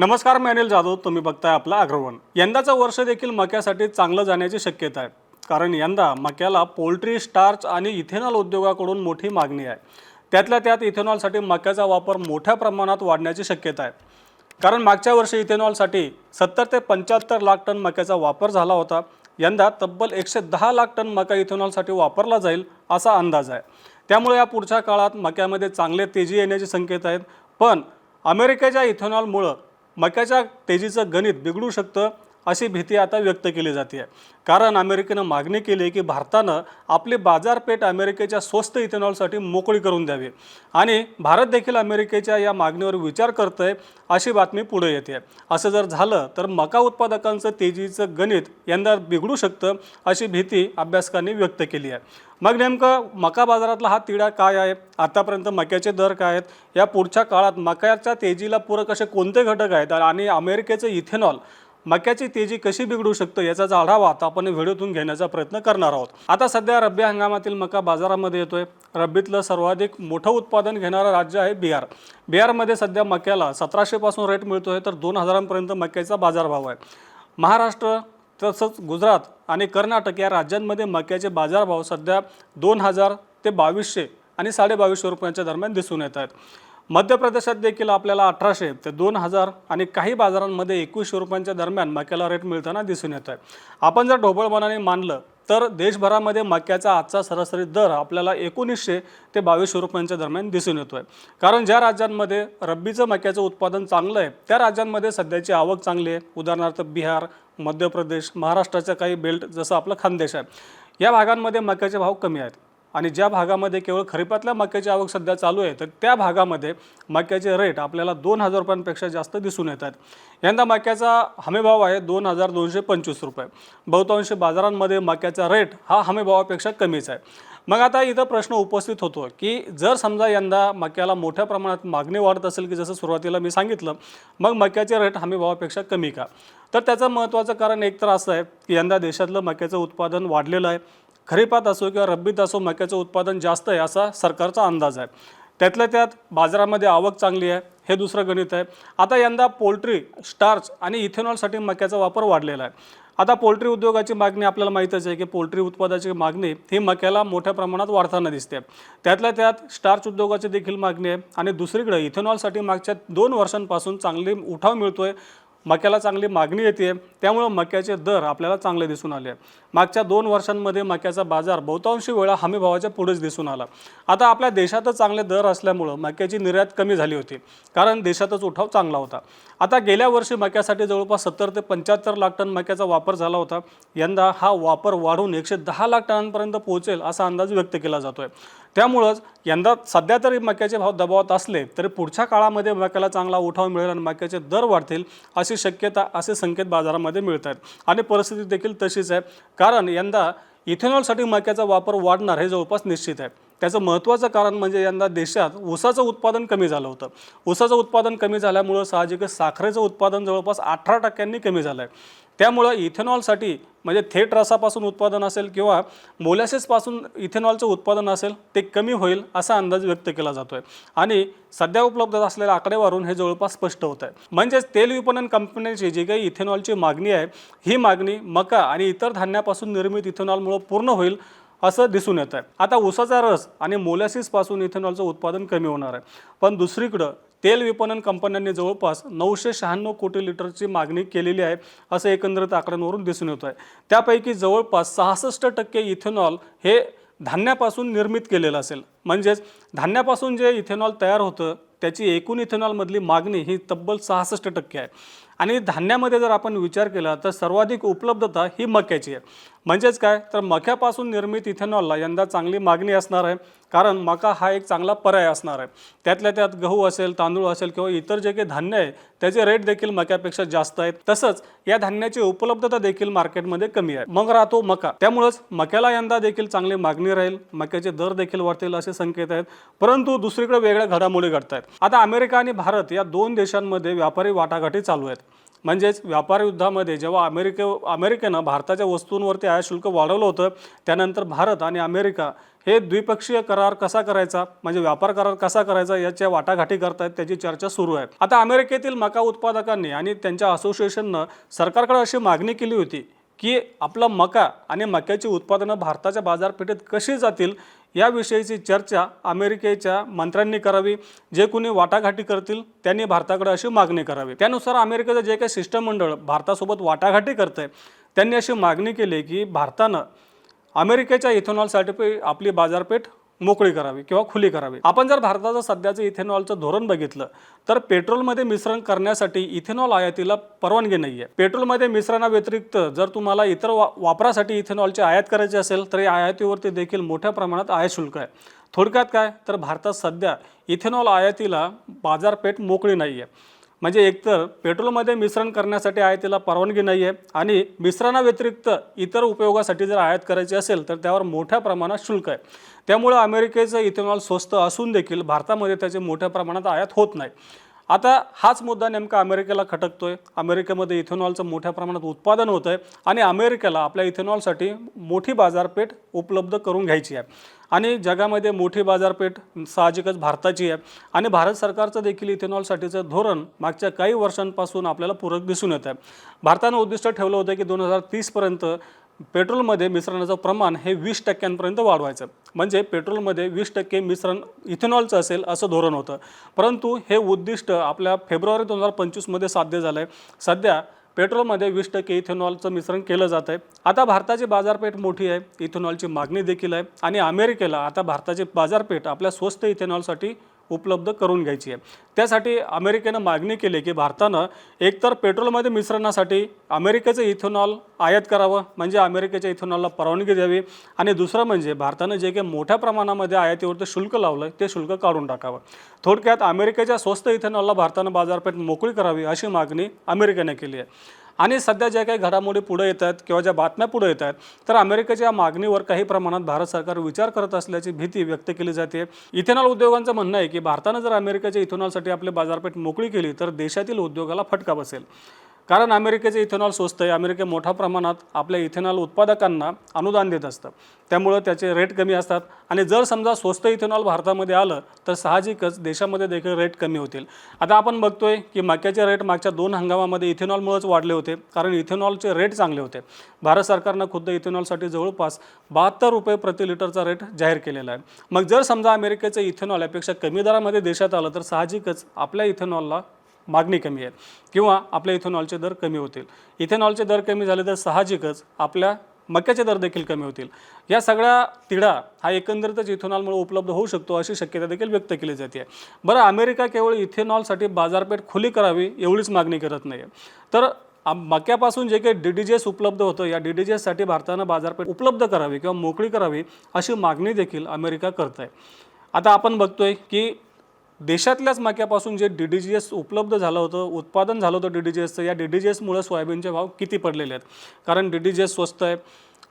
नमस्कार मी अनिल जाधव. तुम्ही बघताय आपला अग्रवन. यंदाचं वर्ष देखील मक्यासाठी चांगलं जाण्याची शक्यता आहे. कारण यंदा मक्याला पोल्ट्री स्टार्च आणि इथेनॉल उद्योगाकडून मोठी मागणी आहे. त्यातल्या त्यात इथेनॉलसाठी मक्याचा वापर मोठ्या प्रमाणात वाढण्याची शक्यता आहे. कारण मागच्या वर्षी इथेनॉलसाठी सत्तर ते पंच्याहत्तर लाख टन मक्याचा वापर झाला होता. यंदा तब्बल एकशे दहा लाख टन मका इथेनॉलसाठी वापरला जाईल असा अंदाज आहे. त्यामुळे या पुढच्या काळात मक्यामध्ये चांगले तेजी येण्याचे संकेत आहेत. पण अमेरिकेच्या इथेनॉलमुळं मक्याच्या तेजीचं गणित बिघडू शकतं. अशी भीती आता व्यक्त केली जाते आहे कारण अमेरिकेनं मागणी केली आहे की भारतानं आपली बाजारपेठ अमेरिकेच्या स्वस्त इथेनॉलसाठी मोकळी करून द्यावी. आणि भारत देखील अमेरिकेच्या या मागणीवर विचार करतोय अशी बातमी पुढे येते असं जर झालं तर मका उत्पादकांचं तेजीचं गणित यंदा बिघडू शकतं अशी भीती अभ्यासकांनी व्यक्त केली आहे मग नेमकं मका बाजारातला हा तिढा काय आहे? आतापर्यंत मक्याचे दर काय आहेत? या पुढच्या काळात मक्याच्या तेजीला पूरक असे कोणते घटक आहेत? आणि अमेरिकेचं इथेनॉल मक्याची तेजी कशी बिघडू शकतं याचा आढावा आता आपण व्हिडिओतून घेण्याचा प्रयत्न करणार आहोत. आता सध्या रब्बी हंगामातील मका बाजारामध्ये येतोय. रब्बीतलं सर्वाधिक मोठं उत्पादन घेणारं राज्य आहे बिहार. बिहारमध्ये सध्या मक्याला सतराशेपासून रेट मिळतोय तर दोन हजारांपर्यंत मक्याचा बाजारभाव आहे. महाराष्ट्र तसंच गुजरात आणि कर्नाटक या राज्यांमध्ये मक्याचे बाजारभाव सध्या दोन हजार ते बावीसशे आणि साडेबावीसशे रुपयांच्या दरम्यान दिसून येत आहेत. मध्य प्रदेशात देखील आपल्याला अठराशे ते दोन हजार आणि काही बाजारांमध्ये एकवीसशे रुपयांच्या दरम्यान मक्याला रेट मिळताना दिसून येत आहे आपण जर ढोबळपणाने मानलं तर देशभरामध्ये मक्याचा आजचा सरासरी दर आपल्याला एकोणीसशे ते बावीसशे रुपयांच्या दरम्यान दिसून येतो आहे कारण ज्या राज्यांमध्ये रब्बीचं मक्याचं उत्पादन चांगलं आहे त्या राज्यांमध्ये सध्याची आवक चांगली आहे. उदाहरणार्थ बिहार मध्य प्रदेश महाराष्ट्राच्या काही बेल्ट जसं आपलं खानदेश आहे या भागांमध्ये मक्याचे भाव कमी आहेत. आणि ज्या भागामध्ये केवळ खरीपातल्या मक्याची आवक सध्या चालू आहे तर त्या भागामध्ये मक्याचे रेट आपल्याला दोन हजार रुपयांपेक्षा जास्त दिसून येतात यंदा मक्याचा हमीभाव आहे दोन हजार दोनशे पंचवीस रुपये. बहुतांश बाजारांमध्ये मक्याचा रेट हा हमीभावापेक्षा कमीच आहे. मग आता इथं प्रश्न उपस्थित होतो की जर समजा यंदा मक्याला मोठ्या प्रमाणात मागणी वाढत असेल की जसं सुरुवातीला मी सांगितलं मग मक्याचे रेट हमीभावापेक्षा कमी का? तर त्याचं महत्त्वाचं कारण एक तर असं आहे की यंदा देशातलं मक्याचं उत्पादन वाढलेलं आहे. खरीपात असो किंवा रब्बीत असो मक्याचं उत्पादन जास्त आहे असा सरकारचा अंदाज आहे. त्यातल्या त्यात बाजारामध्ये आवक चांगली आहे हे दुसरं गणित आहे. आता यंदा पोल्ट्री स्टार्च आणि इथेनॉलसाठी मक्याचा वापर वाढलेला आहे. आता पोल्ट्री उद्योगाची मागणी आपल्याला माहीतच आहे की पोल्ट्री उत्पादनाची मागणी ही मक्याला मोठ्या प्रमाणात वाढताना दिसते. त्यातल्या त्यात स्टार्च उद्योगाची देखील मागणी आहे आणि दुसरीकडे इथेनॉलसाठी मागच्या दोन वर्षांपासून चांगली उठाव मिळतो आहे मक्याला चांगली मागणी येते त्यामुळं मक्याचे दर आपल्याला चांगले दिसून आले. मागच्या दोन वर्षांमध्ये मक्याचा बाजार बहुतांशी वेळा हमीभावाच्या पुढेच दिसून आला. आता आपल्या देशातच चांगले दर असल्यामुळं मक्याची निर्यात कमी झाली होती कारण देशातच उठाव चांगला होता. आता गेल्या वर्षी मक्यासाठी जवळपास सत्तर ते पंच्याहत्तर लाख टन मक्याचा वापर झाला होता. यंदा हा वापर वाढून एकशे दहा लाख टनांपर्यंत पोहोचेल असा अंदाज व्यक्त केला जातोय. त्यामुळंच यंदा सध्या तरी मक्याचे भाव दबावत असले तरी पुढच्या काळामध्ये मक्याला चांगला उठाव मिळेल आणि मक्याचे दर वाढतील अशी शक्यता असे संकेत बाजारामध्ये मिळत आहेत आणि परिस्थिती देखील तशीच आहे. कारण यंदा इथेनॉलसाठी मक्याचा वापर वाढणार हे जवळपास निश्चित आहे. त्याचं महत्त्वाचं कारण म्हणजे यंदा देशात ऊसाचं उत्पादन कमी झालं होतं. ऊसाचं उत्पादन कमी झाल्यामुळं साहजिकच साखरेचं उत्पादन जवळपास अठरा टक्क्यांनी कमी झालं आहे त्यामुळं इथेनॉलसाठी म्हणजे थेट रसापासून उत्पादन असेल किंवा मोलॅसिसपासून इथेनॉलचं उत्पादन असेल ते कमी होईल असा अंदाज व्यक्त केला जातो आहे आणि सध्या उपलब्ध असलेल्या आकडेवारून हे जवळपास स्पष्ट होत आहे. म्हणजेच तेल विपणन कंपन्यांची जी काही इथेनॉलची मागणी आहे ही मागणी मका आणि इतर धान्यापासून निर्मित इथेनॉलमुळं पूर्ण होईल असं दिसून येत आहे. आता ऊसाचा रस आणि मोलॅसिसपासून इथेनॉलचं उत्पादन कमी होणार आहे. पण दुसरीकडं तेल विपणन कंपन्यांनी जवळपास नऊशे शहाण्णव कोटी लिटरची मागणी केलेली आहे असं एकंदरीत आकड्यांवरून दिसून येत आहे. त्यापैकी जवळपास सहासष्ट टक्के इथेनॉल हे धान्यापासून निर्मित केलेलं असेल. म्हणजेच धान्यापासून जे इथेनॉल तयार होतं त्याची एकूण इथेनॉलमधली मागणी ही तब्बल सहासष्ट टक्के आहे. आणि धान्यामध्ये जर आपण विचार केला तर सर्वाधिक उपलब्धता ही मक्याची आहे. म्हणजेच काय? तर मक्यापासून निर्मित इथेनॉलला यंदा चांगली मागणी असणार आहे कारण मका हा एक चांगला पर्याय असणार आहे. त्यातल्या त्यात गहू असेल तांदूळ असेल किंवा इतर जे काही धान्य आहे त्याचे रेट देखील मक्यापेक्षा जास्त आहेत. तसंच या धान्याची उपलब्धता देखील मार्केटमध्ये कमी आहे. मग राहतो मका. त्यामुळंच मक्याला यंदा देखील चांगली मागणी राहील. मक्याचे दर देखील वाढतील असे संकेत आहेत. परंतु दुसरीकडे वेगळ्या घडामोडी घडत आहेत आता अमेरिका आणि भारत या दोन देशांमध्ये व्यापारी वाटाघाटी चालू आहेत. म्हणजेच व्यापार युद्धामध्ये जेव्हा अमेरिके अमेरिकेनं भारताच्या वस्तूंवरती आयात शुल्क वाढवलं होतं त्यानंतर भारत आणि अमेरिका हे द्विपक्षीय करार कसा करायचा म्हणजे व्यापार करार कसा करायचा याच्या वाटाघाटी करतायत त्याची चर्चा सुरू आहे. आता अमेरिकेतील मका उत्पादकांनी आणि त्यांच्या असोसिएशननं सरकारकडे अशी मागणी केली होती की आपला मका आणि मक्याची उत्पादनं भारताच्या बाजारपेठेत कशी जातील याविषयीची चर्चा अमेरिकेच्या मंत्र्यांनी करावी जे कोणी वाटाघाटी करतील त्यांनी भारताकडे अशी मागणी करावी. त्यानुसार अमेरिकेचं जे काही शिष्टमंडळ भारतासोबत वाटाघाटी करतंय त्यांनी अशी मागणी केली की भारतानं अमेरिकेच्या इथेनॉलसाठी आपली बाजारपेठ मोकळी करावी किंवा खुली करावी. आपण जर भारताचं सध्याचं इथेनॉलचं धोरण बघितलं तर पेट्रोलमध्ये मिश्रण करण्यासाठी इथेनॉल आयातीला परवानगी नाही आहे पेट्रोलमध्ये मिश्रणाव्यतिरिक्त जर तुम्हाला इतर वा वापरासाठी इथेनॉलची आयात करायची असेल तर या आयातीवरती देखील मोठ्या प्रमाणात आयात शुल्क आहे. थोडक्यात काय? तर भारतात सध्या इथेनॉल आयातीला बाजारपेठ मोकळी नाही आहे म्हणजे एकतर पेट्रोलमध्ये मिश्रण करण्यासाठी आयातीला परवानगी नाही आहे आणि मिश्रणाव्यतिरिक्त इतर उपयोगासाठी जर आयात करायची असेल तर त्यावर मोठ्या प्रमाणात शुल्क आहे. त्यामुळं अमेरिकेचं इथेनॉल स्वस्त असून देखील भारतामध्ये त्याचे मोठ्या प्रमाणात आयात होत नाही. आता हाच मुद्दा नेमका अमेरिकेला खटकतो आहे अमेरिकेमध्ये इथेनॉलचं मोठ्या प्रमाणात उत्पादन होतं आहे आणि अमेरिकेला आपल्या इथेनॉलसाठी मोठी बाजारपेठ उपलब्ध करून घ्यायची आहे. आणि जगामध्ये मोठी बाजारपेठ साहजिकच भारताची आहे. आणि भारत सरकारचं देखील इथेनॉलसाठीचं धोरण मागच्या काही वर्षांपासून आपल्याला पूरक दिसून येत आहे. भारतानं उद्दिष्ट ठेवलं होतं की दोन हजार तीसपर्यंत पेट्रोलमध्ये मिश्रणाचं प्रमाण हे वीस टक्क्यांपर्यंत वाढवायचं. म्हणजे पेट्रोलमध्ये वीस टक्के मिश्रण इथेनॉलचं असेल असं धोरण होतं. परंतु हे उद्दिष्ट आपल्या फेब्रुवारी दोन हजार पंचवीसमध्ये साध्य झालं आहे सध्या पेट्रोलमध्ये वीस टक्के इथेनॉलचं मिश्रण केलं जात आहे आता भारताची बाजारपेठ मोठी आहे. इथेनॉलची मागणी देखील आहे. आणि अमेरिकेला आता भारताची बाजारपेठ आपल्या स्वस्त इथेनॉलसाठी उपलब्ध करून घ्यायची आहे. त्यासाठी अमेरिकेनं मागणी केली की भारतानं एकतर पेट्रोलमध्ये मिश्रणासाठी अमेरिकेचं इथेनॉल आयात करावं म्हणजे अमेरिकेच्या इथेनॉलला परवानगी द्यावी. आणि दुसरं म्हणजे भारतानं जे काही मोठ्या प्रमाणामध्ये आयातीवरती शुल्क लावलं ते शुल्क काढून टाकावं. थोडक्यात अमेरिकेच्या स्वस्त इथेनॉलला भारतानं बाजारपेठ मोकळी करावी अशी मागणी अमेरिकेने केली आहे. आणि सध्या ज्या काही घडामोडी पुढे येत आहेत किंवा ज्या बातम्या पुढे येत आहेत तर अमेरिकेच्या मागणीवर काही प्रमाणात भारत सरकार विचार करत असल्याची भीती व्यक्त केली जाते. इथेनॉल उद्योगांचं म्हणणं आहे की भारतानं जर अमेरिकेच्या इथेनॉलसाठी आपली बाजारपेठ मोकळी केली तर देशातील उद्योगाला फटका बसेल. कारण अमेरिकेचे इथेनॉल स्वस्त आहे अमेरिका मोठ्या प्रमाणात आपल्या इथेनॉल उत्पादकांना अनुदान देत असतं. त्यामुळं त्याचे रेट कमी असतात. आणि जर समजा स्वस्त इथेनॉल भारतामध्ये आलं तर साहजिकच देशामध्ये देखील रेट कमी होतील. आता आपण बघतोय की मक्याचे रेट मागच्या दोन हंगामामध्ये इथेनॉलमुळेच वाढले होते कारण इथेनॉलचे रेट चांगले होते. भारत सरकारनं खुद्द इथेनॉलसाठी जवळपास बहात्तर रुपये प्रति लिटरचा रेट जाहीर केलेला आहे. मग जर समजा अमेरिकेचं इथेनॉल यापेक्षा कमी दरामध्ये देशात आलं तर साहजिकच आपल्या इथेनॉलला मागणी कमी आहे किंवा आपल्या इथेनॉलचे दर कमी होतील. इथेनॉलचे दर कमी झाले तर साहजिकच आपल्या मक्याचे दर देखील कमी होतील. या सगळ्या तिढा हा एकंदरीतच इथेनॉलमुळे उपलब्ध होऊ शकतो अशी शक्यता देखील व्यक्त केली जाते. बरं अमेरिका केवळ इथेनॉलसाठी बाजारपेठ खुली करावी एवढीच मागणी करत नाही तर मक्यापासून जे काही डी डी जी एस उपलब्ध होतं या डी डी जी एससाठी भारतानं बाजारपेठ उपलब्ध करावी किंवा मोकळी करावी अशी मागणी देखील अमेरिका करत आहे आता आपण बघतोय की देशातल्याच मक्यापासून जे डी डी जी एस उपलब्ध झालं होतं उत्पादन झालं होतं डी डी जी एसचं या डी डी जी एसमुळे सोयाबीनचे भाव किती पडलेले आहेत? कारण डी डी जी एस स्वस्त आहे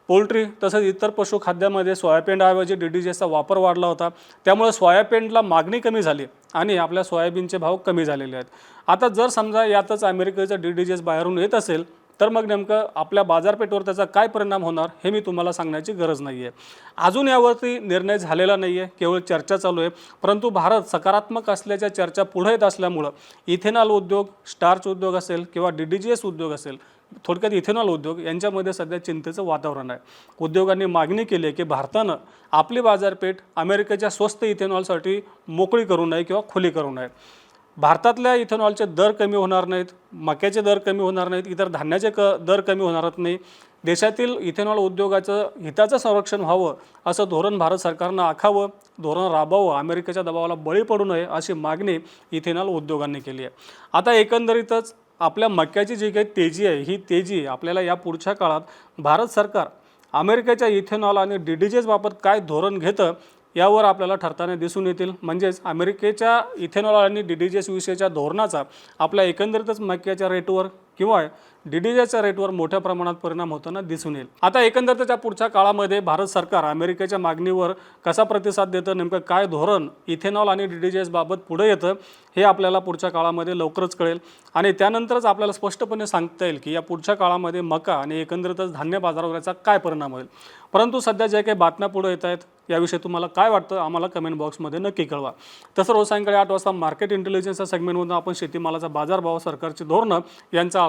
पोल्ट्री तसंच इतर पशुखाद्यामध्ये सोयाबीनऐवजी डी डी जी एसचा वापर वाढला होता. त्यामुळे सोयाबीनला मागणी कमी झाली आणि आपल्या सोयाबीनचे भाव कमी झालेले आहेत. आता जर समजा यातच अमेरिकेचं डी डी जी एस बाहेरून येत असेल तर मग नेमकं आपल्या बाजारपेठेवर त्याचा काय परिणाम होणार हे मी तुम्हाला सांगण्याची गरज नाही आहे अजून यावरती निर्णय झालेला नाही आहे केवळ चर्चा चालू आहे. परंतु भारत सकारात्मक असल्याच्या चर्चा पुढे येत असल्यामुळं इथेनॉल उद्योग स्टार्च उद्योग असेल किंवा डी डी जी एस उद्योग असेल थोडक्यात इथेनॉल उद्योग यांच्यामध्ये सध्या चिंतेचं वातावरण आहे. उद्योगांनी मागणी केली आहे की भारतानं आपली बाजारपेठ अमेरिकेच्या स्वस्त इथेनॉलसाठी मोकळी करू नये किंवा खुली करू नये. भारतातल्या इथेनॉलचे दर कमी होणार नाहीत मक्याचे दर कमी होणार नाहीत इतर धान्याचे क दर कमी होणारच नाही. देशातील इथेनॉल उद्योगाचं हिताचं संरक्षण व्हावं असं धोरण भारत सरकारनं आखावं धोरण राबवावं अमेरिकेच्या दबावाला बळी पडू नये अशी मागणी इथेनॉल उद्योगांनी केली आहे. आता एकंदरीतच आपल्या मक्याची जी काही तेजी आहे ही तेजी आपल्याला या पुढच्या काळात भारत सरकार अमेरिकेच्या इथेनॉल आणि डी डी जेजबाबत काय धोरण घेतं यावर आपल्याला ठरताना दिसून येतील. म्हणजेच अमेरिकेच्या इथेनॉल आणि डी डी जी एस विषयीच्या धोरणाचा आपल्या एकंदरीतच मक्याच्या रेटवर किंवा डी डी जेच्या रेटवर मोठ्या प्रमाणात परिणाम होताना दिसून येईल. आता एकंदरीतच्या पुढच्या काळामध्ये भारत सरकार अमेरिकेच्या मागणीवर कसा प्रतिसाद देतं नेमकं काय धोरण इथेनॉल आणि डी डी जी पुढे येतं हे आपल्याला पुढच्या काळामध्ये लवकरच कळेल. आणि त्यानंतरच आपल्याला स्पष्टपणे सांगता येईल की या पुढच्या काळामध्ये मका आणि एकंदरीतच धान्य बाजारावर याचा काय परिणाम होईल. परंतु सध्या ज्या काही बातम्या पुढे येत आहेत याविषयी तुम्हाला काय वाटतं आम्हाला कमेंट बॉक्समध्ये नक्की कळवा. तसं रोज सायंकाळी आठ वाजता मार्केट इंटेलिजन्सच्या सेगमेंटमधून आपण शेतीमालाचा बाजारभाव सरकारची धोरणं यांचा